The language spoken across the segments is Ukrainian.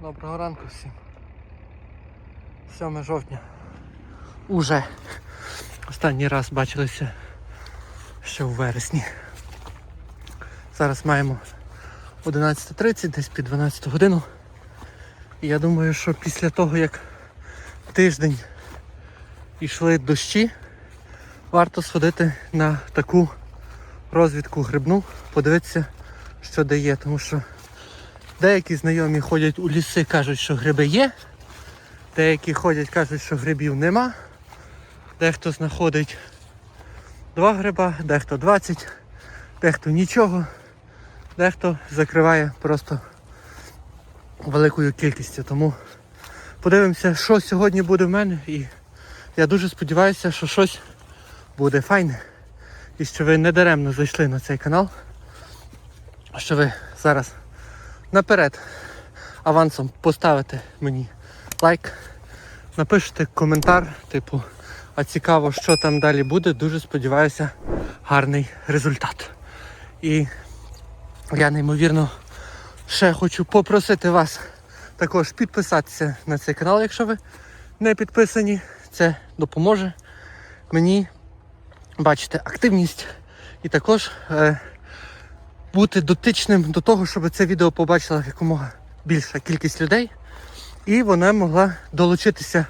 Доброго ранку всім. 7 жовтня. Уже. Останній раз бачилися ще у вересні. Зараз маємо 11.30, десь під 12 годину. І я думаю, що після того, як тиждень йшли дощі, варто сходити на таку розвідку грибну, подивитися, що де є, тому що Деякі знайомі ходять у ліси, кажуть, що гриби є. Деякі ходять, кажуть, що грибів нема. Дехто знаходить два гриба, дехто 20, дехто нічого, дехто закриває просто великою кількістю. Тому подивимося, що сьогодні буде в мене. І я дуже сподіваюся, що щось буде файне. І що ви не даремно зайшли на цей канал. Що ви зараз наперед авансом поставите мені лайк, напишете коментар, типу, а цікаво, що там далі буде. Дуже сподіваюся, гарний результат. І я неймовірно ще хочу попросити вас також підписатися на цей канал, якщо ви не підписані. Це допоможе мені бачити активність і також. Е, бути дотичним до того, щоб це відео побачила якомога більша кількість людей. І вона могла долучитися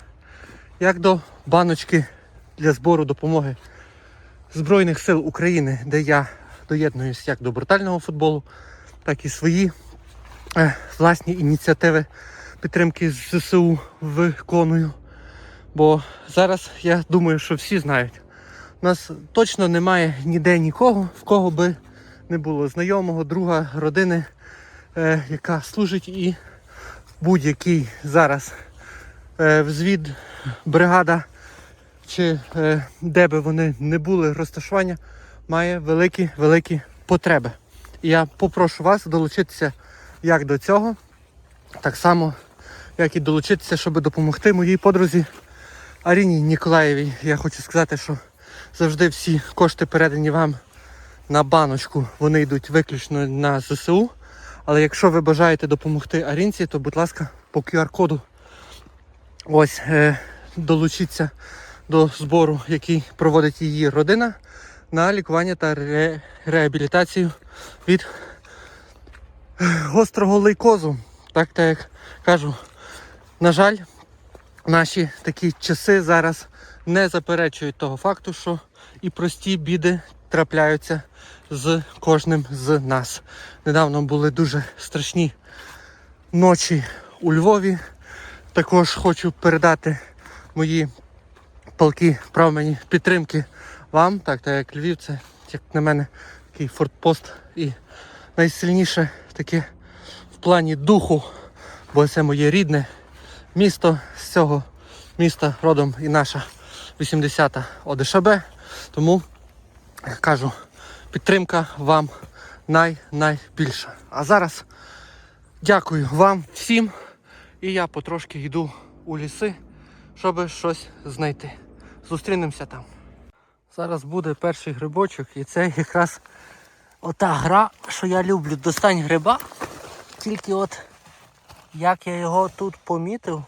як до баночки для збору допомоги Збройних сил України, де я доєднуюсь як до брутального футболу, так і свої е, власні ініціативи підтримки з ЗСУ виконую. Бо зараз я думаю, що всі знають. У нас точно немає ніде нікого, в кого би не було знайомого, друга, родини, е, яка служить і будь-який зараз е, взвід, бригада, чи е, де би вони не були розташування, має великі-великі потреби. І я попрошу вас долучитися як до цього, так само, як і долучитися, щоб допомогти моїй подрузі Аріні Ніколаєвій. Я хочу сказати, що завжди всі кошти передані вам на баночку вони йдуть виключно на ЗСУ. Але якщо ви бажаєте допомогти Арінці, то будь ласка, по QR-коду ось е, долучіться до збору, який проводить її родина на лікування та ре, реабілітацію від гострого лейкозу. Так, так як кажу, на жаль, наші такі часи зараз не заперечують того факту, що і прості біди трапляються з кожним з нас. Недавно були дуже страшні ночі у Львові. Також хочу передати мої палки правмені підтримки вам, так, так як Львів, це, як на мене, такий фортпост і найсильніше таке в плані духу, бо це моє рідне місто з цього міста родом і наша 80-та ОДШБ. Тому кажу, підтримка вам най-найбільша. А зараз дякую вам всім. І я потрошки йду у ліси, щоб щось знайти. Зустрінемося там. Зараз буде перший грибочок і це якраз ота гра, що я люблю. Достань гриба. Тільки от як я його тут помітив,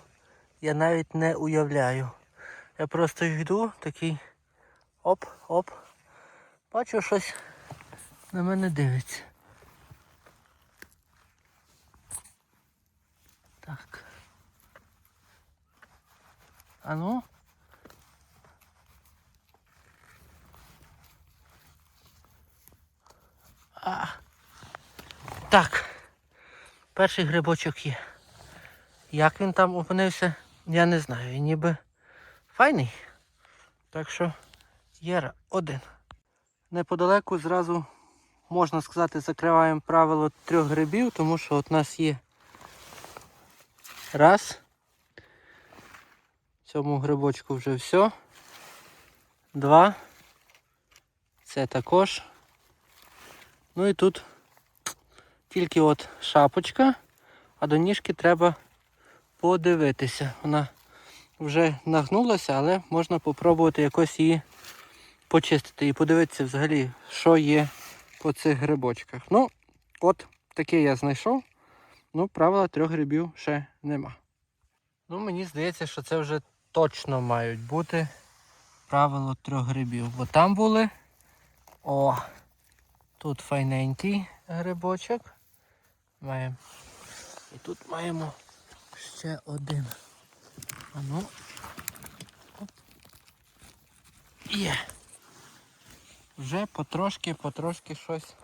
я навіть не уявляю. Я просто йду такий оп-оп. Бачу щось на мене дивиться. Так. А ну. А. Так. Перший грибочок є. Як він там опинився, я не знаю. Ніби файний. Так що є один. Неподалеку зразу, можна сказати, закриваємо правило трьох грибів, тому що от у нас є раз. Цьому грибочку вже все. Два. Це також. Ну і тут тільки от шапочка, а до ніжки треба подивитися. Вона вже нагнулася, але можна спробувати якось її почистити і подивитися взагалі, що є по цих грибочках. Ну, от таке я знайшов. Ну, правила трьох грибів ще нема. Ну, мені здається, що це вже точно мають бути правило трьох грибів. Бо там були. О! Тут файненький грибочок. Маємо. І тут маємо ще один. А ну. Є. Вже потрошки, потрошки щось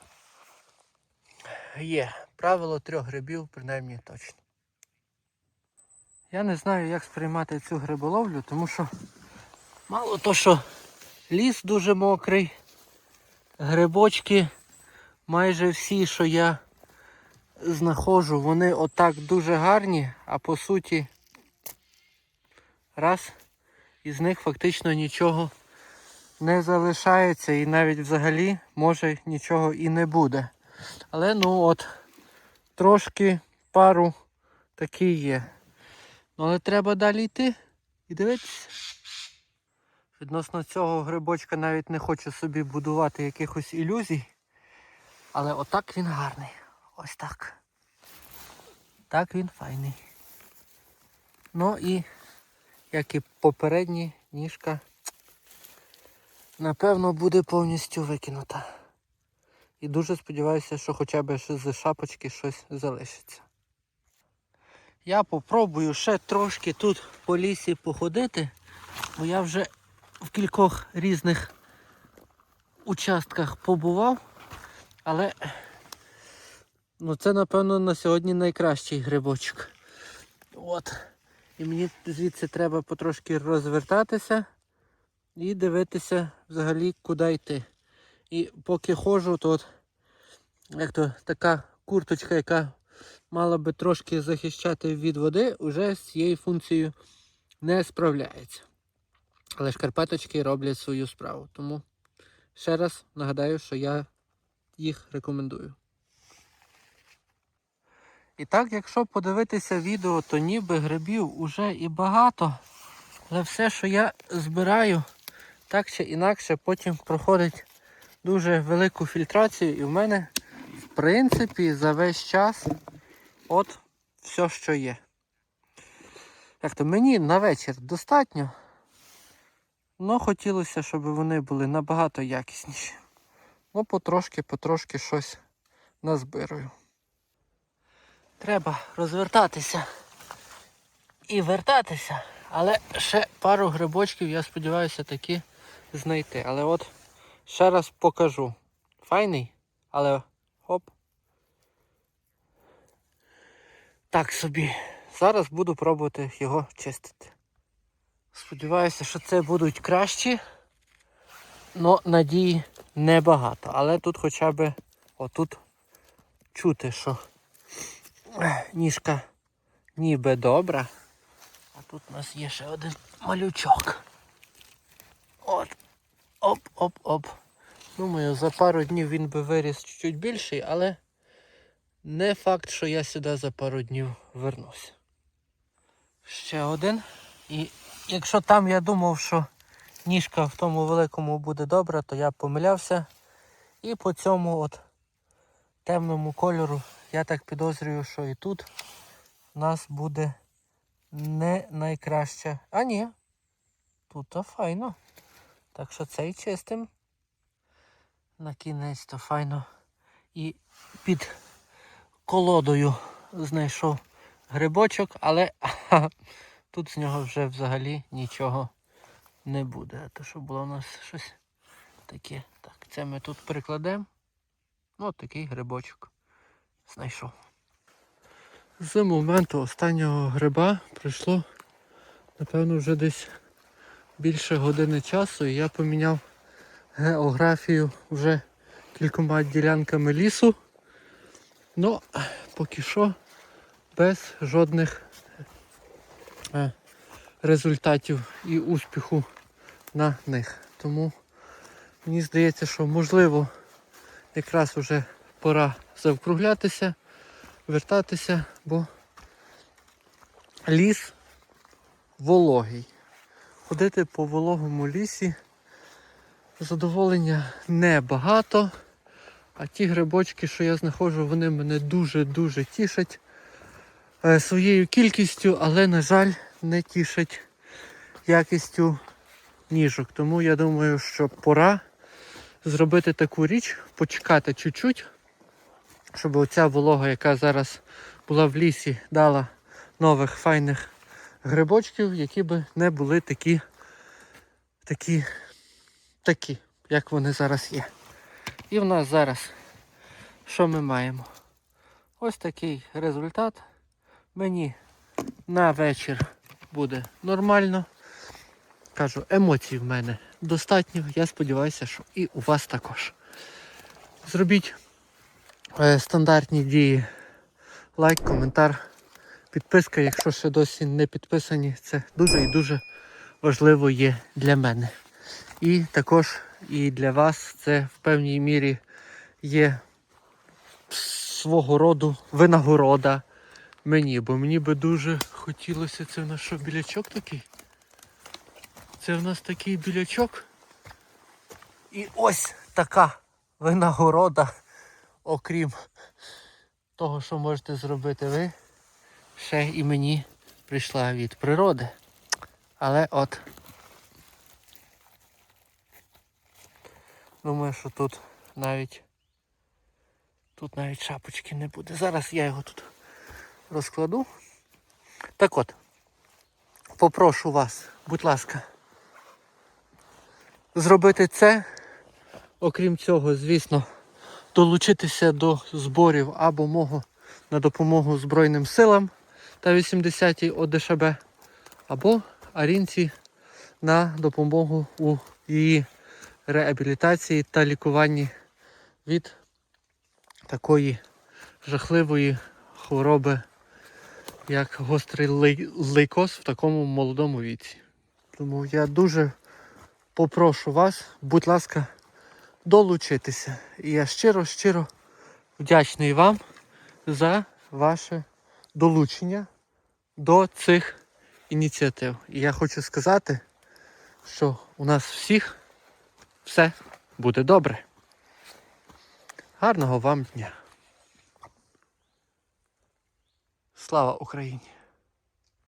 є. Правило трьох грибів, принаймні точно. Я не знаю, як сприймати цю гриболовлю, тому що мало то, що ліс дуже мокрий, грибочки майже всі, що я знаходжу, вони отак дуже гарні, а по суті, раз, із них фактично нічого не залишається і навіть взагалі може нічого і не буде. Але ну от трошки пару такі є. Ну, але треба далі йти і дивитися. Відносно цього грибочка навіть не хочу собі будувати якихось ілюзій. Але отак він гарний. Ось так. Так він файний. Ну і, як і попередні, ніжка, напевно, буде повністю викинута. І дуже сподіваюся, що хоча б з шапочки щось залишиться. Я попробую ще трошки тут по лісі походити, бо я вже в кількох різних участках побував, але ну, це, напевно, на сьогодні найкращий грибочок. От. І мені звідси треба потрошки розвертатися і дивитися взагалі, куди йти. І поки ходжу, то от, як то така курточка, яка мала би трошки захищати від води, вже з цією функцією не справляється. Але шкарпеточки роблять свою справу. Тому ще раз нагадаю, що я їх рекомендую. І так, якщо подивитися відео, то ніби грибів уже і багато. Але все, що я збираю, так чи інакше, потім проходить дуже велику фільтрацію. І в мене, в принципі, за весь час от все, що є. Як то мені на вечір достатньо. але хотілося, щоб вони були набагато якісніші. Ну, потрошки-потрошки щось назбирую. Треба розвертатися і вертатися, але ще пару грибочків, я сподіваюся, таки знайти. Але от ще раз покажу. Файний, але хоп. Так собі. Зараз буду пробувати його чистити. Сподіваюся, що це будуть кращі. Но надії небагато. Але тут хоча б отут чути, що ніжка ніби добра. А тут у нас є ще один малючок. Оп-оп-оп. Думаю, за пару днів він би виріс чуть-чуть більший, але не факт, що я сюди за пару днів вернусь. Ще один. І якщо там я думав, що ніжка в тому великому буде добра, то я помилявся. І по цьому от темному кольору я так підозрюю, що і тут у нас буде не найкраще. А ні, тут то файно. Так що цей чистим. На кінець то файно. І під колодою знайшов грибочок, але тут з нього вже взагалі нічого не буде. А то що було у нас щось таке. Так, це ми тут прикладемо. Ну, от такий грибочок знайшов. З моменту останнього гриба пройшло, напевно, вже десь більше години часу і я поміняв географію вже кількома ділянками лісу. Ну, поки що без жодних е, результатів і успіху на них. Тому мені здається, що можливо якраз вже пора завкруглятися, вертатися, бо ліс вологий. Ходити по вологому лісі задоволення небагато. А ті грибочки, що я знаходжу, вони мене дуже-дуже тішать. е, своєю кількістю, але, на жаль, не тішить якістю ніжок. Тому я думаю, що пора зробити таку річ, почекати чуть-чуть, щоб оця волога, яка зараз була в лісі, дала нових файних грибочків, які би не були такі, такі, такі, як вони зараз є. І в нас зараз що ми маємо? Ось такий результат. Мені на вечір буде нормально. Кажу, емоцій в мене достатньо. Я сподіваюся, що і у вас також. Зробіть е, стандартні дії. Лайк, коментар, підписка, якщо ще досі не підписані, це дуже і дуже важливо є для мене. І також і для вас це в певній мірі є свого роду винагорода мені, бо мені би дуже хотілося, це в нас що, білячок такий? Це в нас такий білячок. І ось така винагорода, окрім того, що можете зробити ви, ще і мені прийшла від природи. Але от думаю, що тут навіть тут навіть шапочки не буде. Зараз я його тут розкладу. Так от, попрошу вас, будь ласка, зробити це. Окрім цього, звісно, долучитися до зборів або мого на допомогу Збройним силам та 80-й ОДШБ, або Арінці на допомогу у її реабілітації та лікуванні від такої жахливої хвороби, як гострий лей- лейкоз в такому молодому віці. Тому я дуже попрошу вас, будь ласка, долучитися. І я щиро-щиро вдячний вам за ваше долучення до цих ініціатив. І я хочу сказати, що у нас всіх все буде добре. Гарного вам дня. Слава Україні!